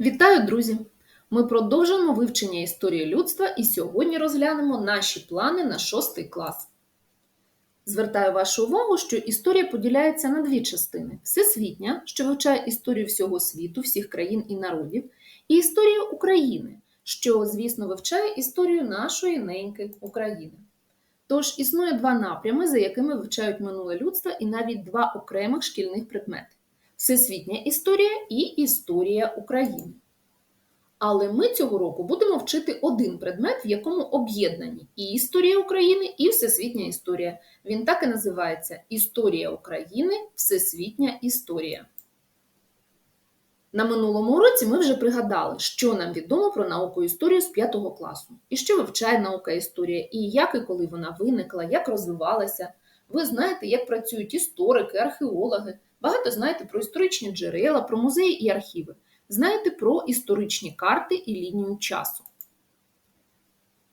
Вітаю, друзі! Ми продовжуємо вивчення історії людства і сьогодні розглянемо наші плани на шостий клас. Звертаю вашу увагу, що історія поділяється на дві частини: всесвітня, що вивчає історію всього світу, всіх країн і народів, і історія України, що, звісно, вивчає історію нашої неньки України. Тож існує два напрями, за якими вивчають минуле людство, і навіть два окремих шкільних предмети всесвітня історія і історія України. Але ми цього року будемо вчити один предмет, в якому об'єднані і історія України, і всесвітня історія. Він так і називається Історія України, Всесвітня історія. На минулому уроці ми вже пригадали, що нам відомо про науку історію з 5 класу, і що вивчає наука історія, і як і коли вона виникла, як розвивалася. Ви знаєте, як працюють історики, археологи, багато знаєте про історичні джерела, про музеї і архіви. Знаєте про історичні карти і лінію часу.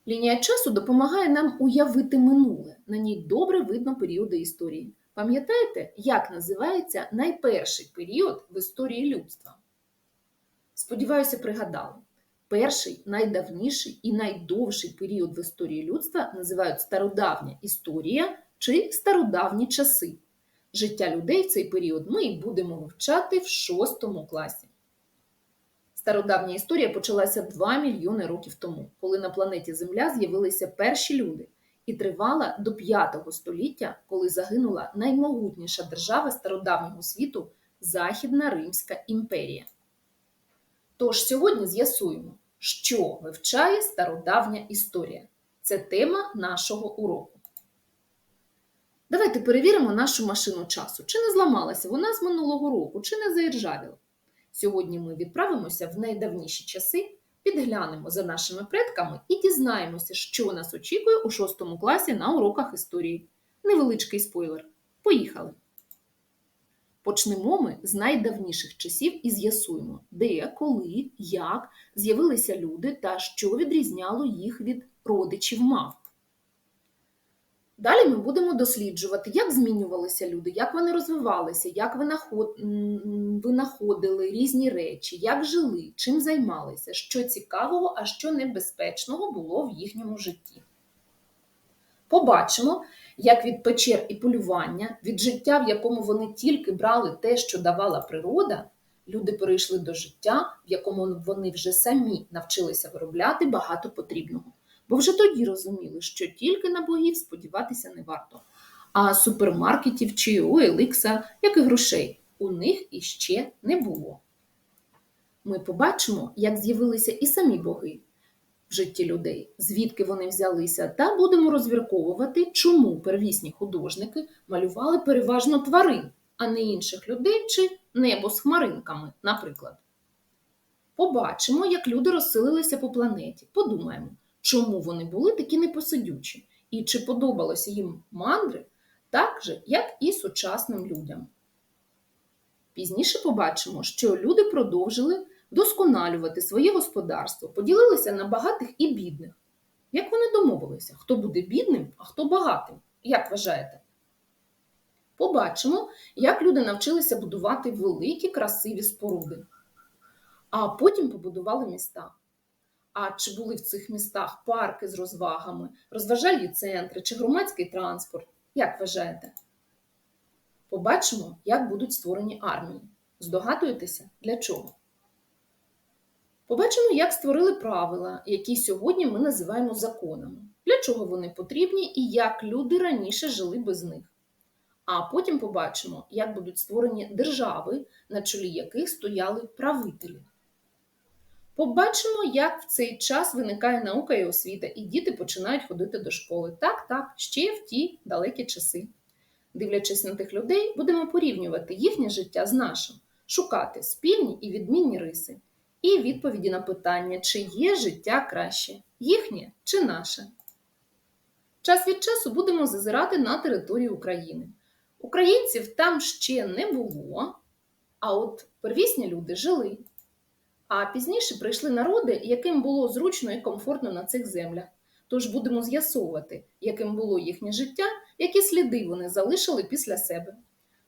Лінія часу допомагає нам уявити минуле. На ній добре видно періоди історії. Пам'ятаєте, як називається найперший період в історії людства? Сподіваюся, пригадали. Перший, найдавніший і найдовший період в історії людства називають стародавня історія чи стародавні часи. Життя людей в цей період ми будемо вивчати в шостому класі. Стародавня історія почалася 2 мільйони років тому, коли на планеті Земля з'явилися перші люди, і тривала до 5 століття, коли загинула наймогутніша держава стародавнього світу Західна Римська імперія. Тож сьогодні з'ясуємо, що вивчає стародавня історія. Це тема нашого уроку. Давайте перевіримо нашу машину часу. Чи не зламалася вона з минулого року, чи не заіржавіла. Сьогодні ми відправимося в найдавніші часи, підглянемо за нашими предками і дізнаємося, що нас очікує у 6 класі на уроках історії. Невеличкий спойлер. Поїхали! Почнемо ми з найдавніших часів і з'ясуємо, де, коли, як з'явилися люди та що відрізняло їх від родичів мав. Далі ми будемо досліджувати, як змінювалися люди, як вони розвивалися, як винаходили різні речі, як жили, чим займалися, що цікавого, а що небезпечного було в їхньому житті. Побачимо, як від печер і полювання, від життя, в якому вони тільки брали те, що давала природа, люди перейшли до життя, в якому вони вже самі навчилися виробляти багато потрібного бо вже тоді розуміли, що тільки на богів сподіватися не варто. А супермаркетів чи Еликса, як і грошей, у них іще не було. Ми побачимо, як з'явилися і самі боги в житті людей, звідки вони взялися, та будемо розвірковувати, чому первісні художники малювали переважно тварин, а не інших людей чи небо з хмаринками, наприклад. Побачимо, як люди розсилилися по планеті. Подумаємо, чому вони були такі непосидючі, і чи подобалося їм мандри так же, як і сучасним людям. Пізніше побачимо, що люди продовжили досконалювати своє господарство, поділилися на багатих і бідних. Як вони домовилися, хто буде бідним, а хто багатим? Як вважаєте? Побачимо, як люди навчилися будувати великі красиві споруди, а потім побудували міста. А чи були в цих містах парки з розвагами, розважальні центри чи громадський транспорт? Як вважаєте? Побачимо, як будуть створені армії. Здогадуєтеся, для чого? Побачимо, як створили правила, які сьогодні ми називаємо законами, для чого вони потрібні і як люди раніше жили без них. А потім побачимо, як будуть створені держави, на чолі яких стояли правителі. Побачимо, як в цей час виникає наука і освіта, і діти починають ходити до школи. Так, так, ще в ті далекі часи. Дивлячись на тих людей, будемо порівнювати їхнє життя з нашим, шукати спільні і відмінні риси, і відповіді на питання, чи є життя краще, їхнє чи наше. Час від часу будемо зазирати на територію України. Українців там ще не було, а от первісні люди жили. А пізніше прийшли народи, яким було зручно і комфортно на цих землях. Тож будемо з'ясовувати, яким було їхнє життя, які сліди вони залишили після себе.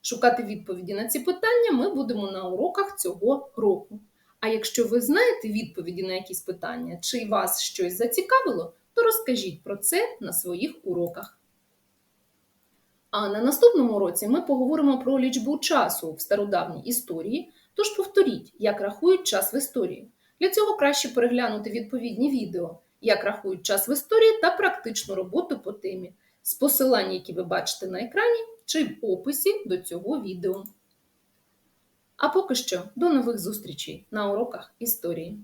Шукати відповіді на ці питання ми будемо на уроках цього року. А якщо ви знаєте відповіді на якісь питання, чи вас щось зацікавило, то розкажіть про це на своїх уроках. А на наступному уроці ми поговоримо про лічбу часу в стародавній історії, тож повторіть, як рахують час в історії. Для цього краще переглянути відповідні відео, як рахують час в історії та практичну роботу по темі з посилання, які ви бачите на екрані, чи в описі до цього відео. А поки що до нових зустрічей на уроках історії.